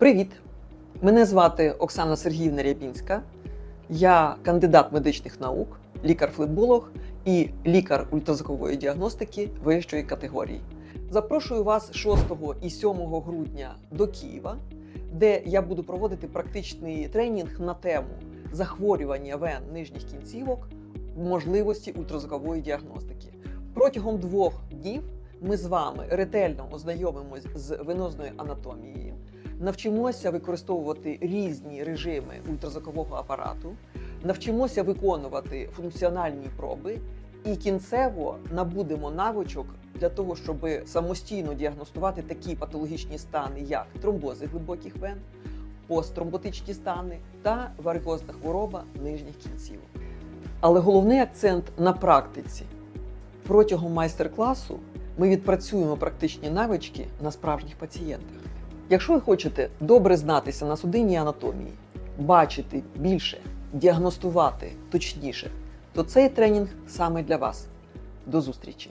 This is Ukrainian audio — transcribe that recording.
Привіт! Мене звати Оксана Сергіївна Рябінська. Я кандидат медичних наук, лікар-флеболог і лікар ультразвукової діагностики вищої категорії. Запрошую вас 6 і 7 грудня до Києва, де я буду проводити практичний тренінг на тему захворювання вен нижніх кінцівок, можливості ультразвукової діагностики. Протягом двох днів ми з вами ретельно ознайомимось з венозною анатомією, навчимося використовувати різні режими ультразвукового апарату, навчимося виконувати функціональні проби і кінцево набудемо навичок для того, щоб самостійно діагностувати такі патологічні стани, як тромбози глибоких вен, посттромботичні стани та варикозна хвороба нижніх кінцівок. Але головний акцент на практиці. Протягом майстер-класу ми відпрацюємо практичні навички на справжніх пацієнтах. Якщо ви хочете добре знатися на судинній анатомії, бачити більше, діагностувати точніше, то цей тренінг саме для вас. До зустрічі!